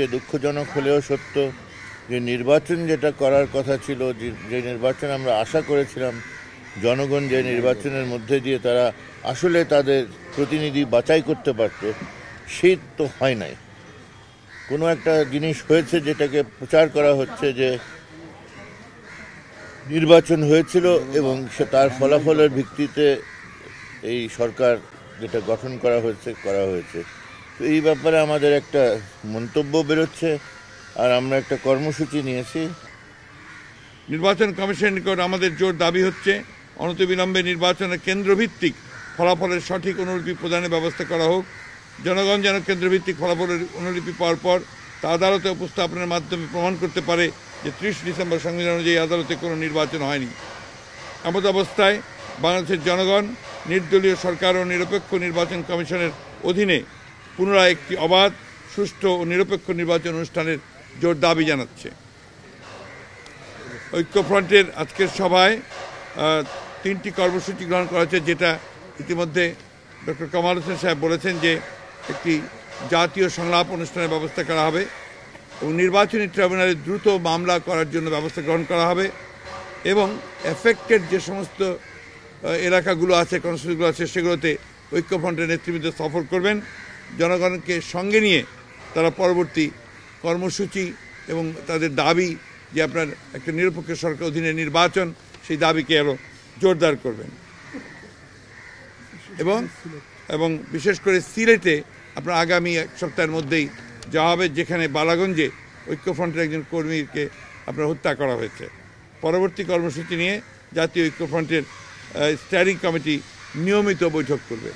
যে দুঃখজনক হলেও সত্য, যে নির্বাচন যেটা করার কথা ছিল, যে নির্বাচন আমরা আশা করেছিলাম, জনগণ যে নির্বাচনের মধ্যে দিয়ে তারা আসলে তাদের প্রতিনিধি বাছাই করতে পারত, সেই তো হয় নাই। কোনো একটা জিনিস হয়েছে যেটাকে প্রচার করা হচ্ছে যে নির্বাচন হয়েছিল এবং সে তার ফলাফলের ভিত্তিতে এই সরকার যেটা গঠন করা হয়েছে করা হয়েছে। তো এই ব্যাপারে আমাদের একটা মন্তব্য বেরোচ্ছে আর আমরা একটা কর্মসূচি নিয়েছি। নির্বাচন কমিশনের নিকট আমাদের জোর দাবি হচ্ছে, অনতিবিলম্বে নির্বাচনের কেন্দ্রভিত্তিক ফলাফলের সঠিক অনুলিপি প্রদানের ব্যবস্থা করা হোক। জনগণ যেন কেন্দ্রভিত্তিক ফলাফলের অনুলিপি পাওয়ার পর তা আদালতে উপস্থাপনের মাধ্যমে প্রমাণ করতে পারে যে ত্রিশ ডিসেম্বর সংবিধান অনুযায়ী আদালতে কোনো নির্বাচন হয়নি। এমত অবস্থায় বাংলাদেশের জনগণ, নির্দলীয় সরকার ও নিরপেক্ষ নির্বাচন কমিশনের অধীনে পুনরায় একটি অবাধ, সুষ্ঠু ও নিরপেক্ষ নির্বাচন অনুষ্ঠানের জোর দাবি জানাচ্ছে। ঐক্যফ্রন্টের আজকের সভায় তিনটি কর্মসূচি গ্রহণ করা হয়েছে, যেটা ইতিমধ্যে ডক্টর কামাল হোসেন সাহেব বলেছেন যে একটি জাতীয় সংলাপ অনুষ্ঠানের ব্যবস্থা করা হবে এবং নির্বাচনী ট্রাইব্যুনালে দ্রুত মামলা করার জন্য ব্যবস্থা গ্রহণ করা হবে এবং এফেক্টেড যে সমস্ত এলাকাগুলো আছে কনস্টিটিউশনগুলো আছে, সেগুলোতে ঐক্যফ্রন্টের নেতৃবৃন্দ সফর করবেন। জনগণকে সঙ্গে নিয়ে তারা পরবর্তী কর্মসূচি এবং তাদের দাবি যে আপনার একটা নিরপেক্ষ সরকার অধীনে নির্বাচন, সেই দাবিকে আরও জোরদার করবেন। এবং এবং বিশেষ করে সিলেটে আপনার আগামী এক সপ্তাহের মধ্যেই যাওয়া হবে, যেখানে বালাগঞ্জে ঐক্যফ্রন্টের একজন কর্মীকে আপনার হত্যা করা হয়েছে। পরবর্তী কর্মসূচি নিয়ে জাতীয় ঐক্যফ্রন্টের স্ট্যারিং কমিটি নিয়মিত বৈঠক করবে।